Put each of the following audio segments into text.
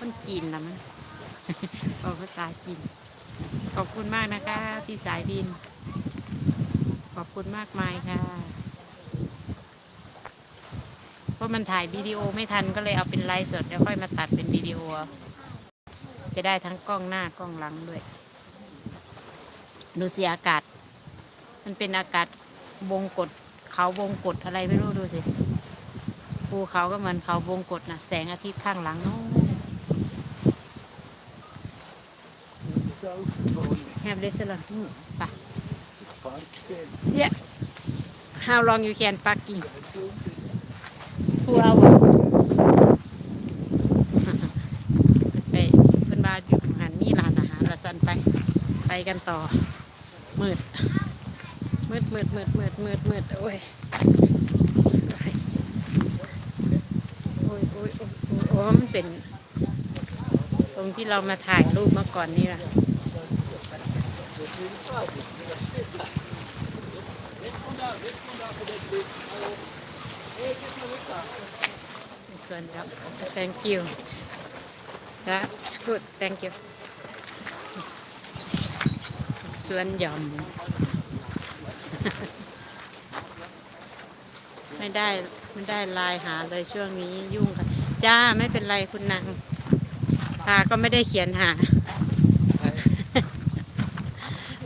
คนกินขอบคุณมากนะคะ พี่สายบิน ขอบคุณมากมายค่ะเพราะมันถ่ายวิดีโอไม่ทันก็เลยเอาเป็นไลฟ์สดแล้วค่อยมาตัดเป็นวิดีโอ จะได้ทั้งกล้องหน้ากล้องหลังด้วย ดูสิอากาศ มันเป็นอากาศวงกดเขาวงกดอะไรไม่รู้ดูสิภูเขาก็เหมือนเขาวงกดนะแสงอาทิตย์ข้างหลังโน้น for แฮมเลสลอนไป parken. Yeah. How long you can parking? Two hour. ไปเพิ่นบาอยู่หันมีร้านอาหารละสันไป ไปกันต่อ มืด มืดมืดมืดมืดมืดมืดโอ้ยโอ้ยโอ้ยโอ้ยโอ้ยโอ้ยมันเป็น ตรงที่เรามาถ่ายรูปเมื่อก่อนนี่ล่ะ This one, yep. Thank you. That's good. Thank you. สวนหย่อม ไม่ได้ไม่ได้ไลน์หาเลยช่วงนี้ยุ่งค่ะ จ้าไม่เป็นไรคุณนางพาก็ไม่ได้เขียนหา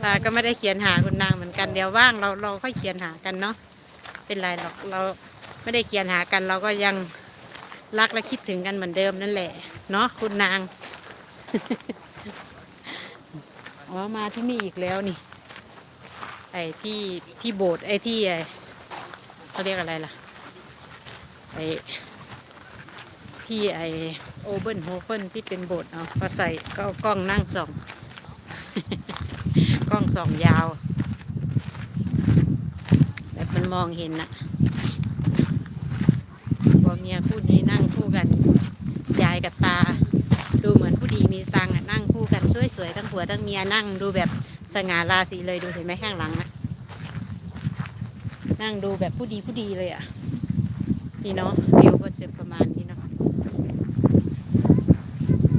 พาก็ไม่ได้เขียนหาคุณนางเหมือนกันเดี๋ยวว่างเราเราค่อยเขียนหากันเนาะเป็นไรหรอกเราไม่ได้เขียนหากัน เราก็ยังรักและคิดถึงกันเหมือนเดิมนั่นแหละ เนาะคุณนางอ๋อมาที่นี่อีกแล้วนี่ ไอ้ที่ที่โบสถ์ไอ้ที่ไอ้เขาเรียกอะไรล่ะไอ้ที่ไอ้โอเบิลโฮเปิลที่เป็นโบสถ์เอาก็ใส่ก็เอากล้องนั่งส่อง กล้องส่องยาว แบบมันมองเห็นนะผัวเมียคู่นี้นั่งคู่กัน ยายกับตา ดูเหมือนผู้ดีมีตังค์อะนั่งคู่กันสวยๆทั้งผัวทั้งเมียนั่งดูแบบสง่าราศีเลยดูเห็นไหมข้างหลังนะนั่งดูแบบผู้ดีผู้ดีเลยอะนี่เนาะวิวก็จะประมาณนี้เนาะ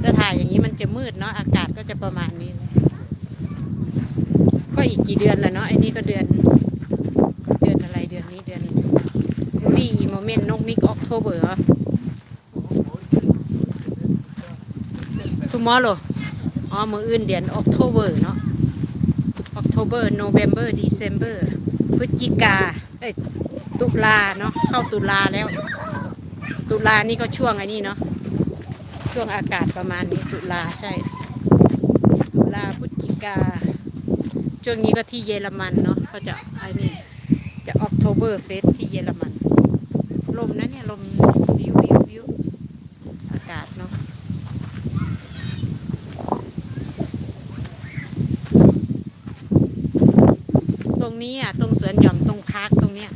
ถ้าถ่ายอย่างนี้มันจะมืดเนาะอากาศก็จะประมาณนี้เลย กี่เดือนแล้วเนาะไอ้นี่ก็เดือน เดือนอะไรเดือนนี้เดือนนี่โมเมนต์นกมิกออกโทเบอร์ tomorrow อ๋อมืออื่นเดือน October เนาะ October November December พฤศจิกาเอ้ยตุลาเนาะเข้าตุลาแล้ว ตุลานี่ก็ช่วงไอ้นี่เนาะช่วงอากาศประมาณนี้ตุลาใช่ ตุลาพฤศจิกา ช่วงนี้ก็ที่เยอรมันเนาะเขาจะไอ้นี่จะ October Fest ที่เยอรมัน ลมนะเนี่ย ลมวิววิววิวอากาศเนาะตรงนี้อะ ตรงสวนหย่อมตรงพาร์คตรงเนี้ย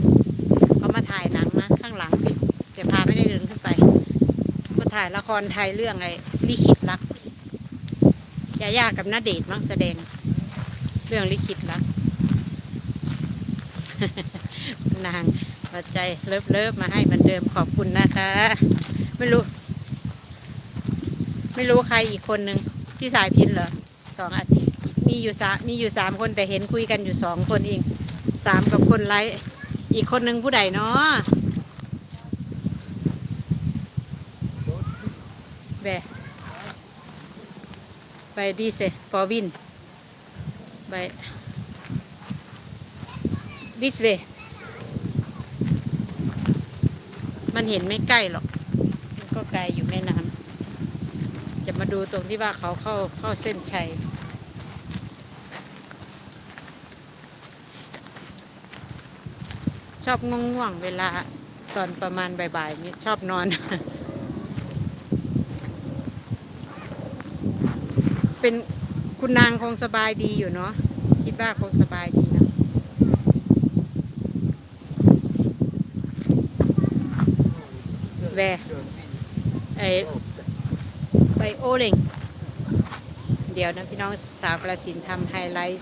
เขามาถ่ายหนังนะข้างหลังนี่แต่พาไม่ได้เดินขึ้นไปมาถ่ายละครไทยเรื่องไอ้ลิขิตรักยาย่ากับนาเดชมั้งแสดง เรื่องลิขิตรักนางหัวใจเลิฟเลิฟมาให้เหมือนเดิมขอบคุณนะคะ ไม่รู้ ไม่รู้ใครอีกคนนึงพี่สายพินเหรอสองอาทิตย์มีอยู่สามมีอยู่สามคนแต่เห็นคุยกันอยู่สองคนเองสามกับคนไลฟ์อีกคนนึงผู้ใดเนาะแบไปดีเซฟอวิน ไป this way มันเห็นไม่ใกล้หรอก มันก็ไกลอยู่แม่น้ำจะมาดูตรงที่ว่าเขาเข้าเข้าเส้นชัยชอบง่วงๆเวลาตอนประมาณบ่ายๆนี้ชอบนอน เป็นคุณนางคงสบายดีอยู่เนาะ คิดว่าคงสบายดีนะแวไอไปโอเลงเดี๋ยวนะพี่น้องสาวกระสินทำไฮไลท์